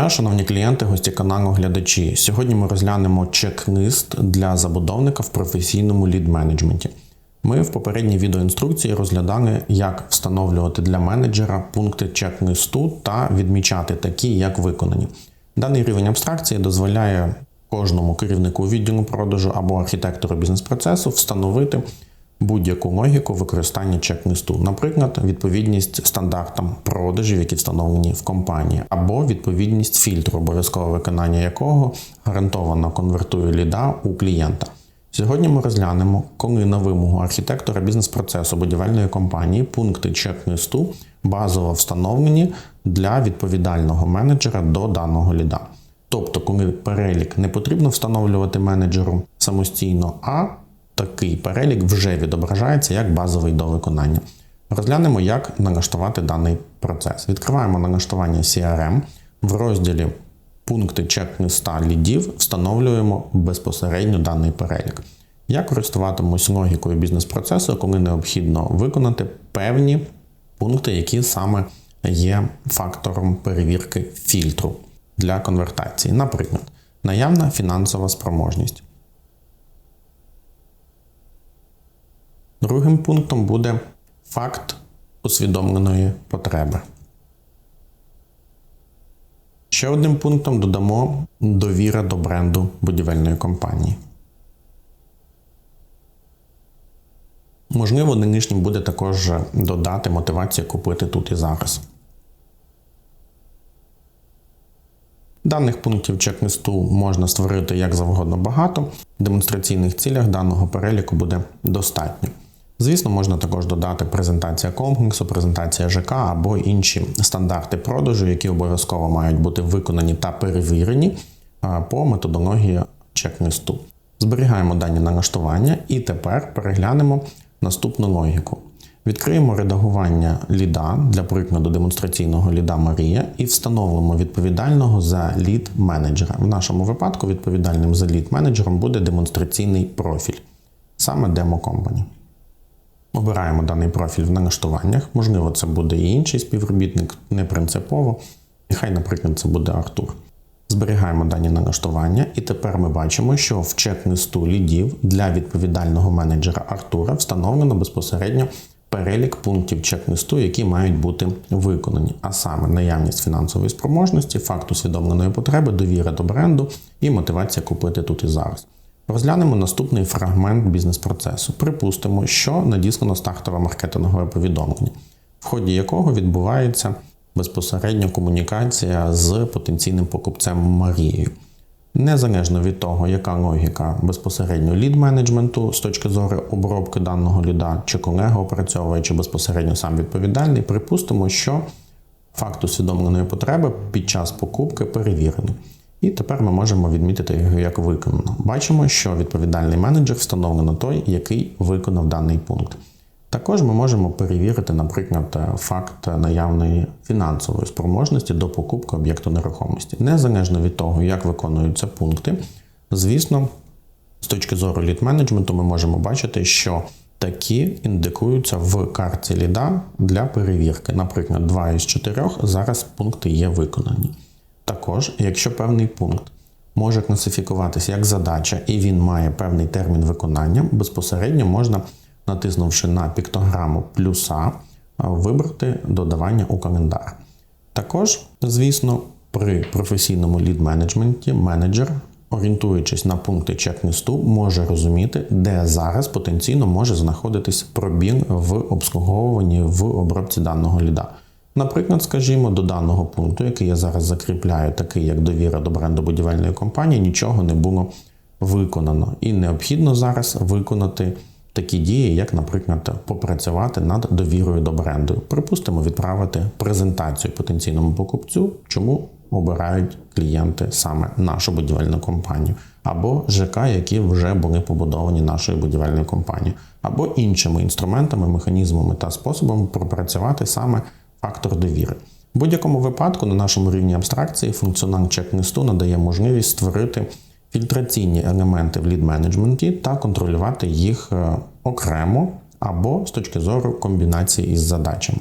дня, шановні клієнти, гості каналу, глядачі. Сьогодні ми розглянемо чек-лист для забудовника в професійному лід-менеджменті. Ми в попередній відеоінструкції розглядали, як встановлювати для менеджера пункти чек-листу та відмічати такі, як виконані. Даний рівень абстракції дозволяє кожному керівнику відділу продажу або архітектору бізнес-процесу встановити будь-яку логіку використання чек-листу, наприклад, відповідність стандартам продажів, які встановлені в компанії, або відповідність фільтру, обов'язкове виконання якого гарантовано конвертує ліда у клієнта. Сьогодні ми розглянемо, коли на вимогу архітектора бізнес-процесу будівельної компанії пункти чек-листу базово встановлені для відповідального менеджера до даного ліда. Тобто, коли перелік не потрібно встановлювати менеджеру самостійно, а такий перелік вже відображається як базовий до виконання. Розглянемо, як налаштувати даний процес. Відкриваємо налаштування CRM в розділі пункти чек-листа лідів, встановлюємо безпосередньо даний перелік. Я користуватимусь логікою бізнес-процесу, коли необхідно виконати певні пункти, які саме є фактором перевірки фільтру для конвертації. Наприклад, наявна фінансова спроможність. Другим пунктом буде факт усвідомленої потреби. Ще одним пунктом додамо довіра до бренду будівельної компанії. Можливо, не лишнім буде також додати мотивацію купити тут і зараз. Даних пунктів чек-листу можна створити як завгодно багато. В демонстраційних цілях даного переліку буде достатньо. Звісно, можна також додати презентація комплексу, презентація ЖК або інші стандарти продажу, які обов'язково мають бути виконані та перевірені по методології чек-листу. Зберігаємо дані налаштування і тепер переглянемо наступну логіку. Відкриємо редагування ліда для прикладу демонстраційного ліда Марія і встановимо відповідального за лід менеджера. В нашому випадку відповідальним за лід менеджером буде демонстраційний профіль, саме Demo Company. Обираємо даний профіль в налаштуваннях, можливо, це буде і інший співробітник, не принципово. Нехай, наприклад, це буде Артур. Зберігаємо дані налаштування, і тепер ми бачимо, що в чек-листу лідів для відповідального менеджера Артура встановлено безпосередньо перелік пунктів чек-листу, які мають бути виконані, а саме наявність фінансової спроможності, факт усвідомленої потреби, довіра до бренду і мотивація купити тут і зараз. Розглянемо наступний фрагмент бізнес-процесу. Припустимо, що надіслано стартове маркетингове повідомлення, в ході якого відбувається безпосередньо комунікація з потенційним покупцем Марією. Незалежно від того, яка логіка безпосередньо лід-менеджменту з точки зору обробки даного ліда, чи колега опрацьовує, чи безпосередньо сам відповідальний, припустимо, що факт усвідомленої потреби під час покупки перевірений. І тепер ми можемо відмітити його як виконано. Бачимо, що відповідальний менеджер встановлено той, який виконав даний пункт. Також ми можемо перевірити, наприклад, факт наявної фінансової спроможності до покупки об'єкту нерухомості. Незалежно від того, як виконуються пункти, звісно, з точки зору лід-менеджменту ми можемо бачити, що такі індикуються в карті ліда для перевірки. Наприклад, 2 із 4 зараз пункти є виконані. Також, якщо певний пункт може класифікуватися як задача і він має певний термін виконання, безпосередньо можна, натиснувши на піктограму плюса, вибрати додавання у календар. Також, звісно, при професійному лід-менеджменті менеджер, орієнтуючись на пункти чек-листу, може розуміти, де зараз потенційно може знаходитись пробіг в обслуговуванні в обробці даного ліда. Наприклад, скажімо, до даного пункту, який я зараз закріпляю, такий як довіра до бренду будівельної компанії, нічого не було виконано. І необхідно зараз виконати такі дії, як, наприклад, попрацювати над довірою до бренду. Припустимо, відправити презентацію потенційному покупцю, чому обирають клієнти саме нашу будівельну компанію, або ЖК, які вже були побудовані нашою будівельною компанією, або іншими інструментами, механізмами та способами пропрацювати саме фактор довіри. В будь-якому випадку на нашому рівні абстракції функціонал чек-листу надає можливість створити фільтраційні елементи в лід-менеджменті та контролювати їх е, окремо або з точки зору комбінації із задачами.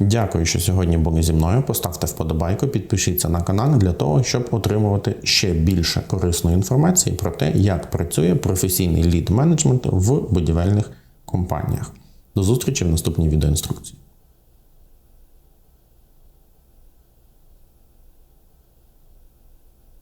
Дякую, що сьогодні були зі мною. Поставте вподобайку, підпишіться на канал для того, щоб отримувати ще більше корисної інформації про те, як працює професійний лід менеджмент в будівельних компаніях. До зустрічі в наступній відеоінструкції.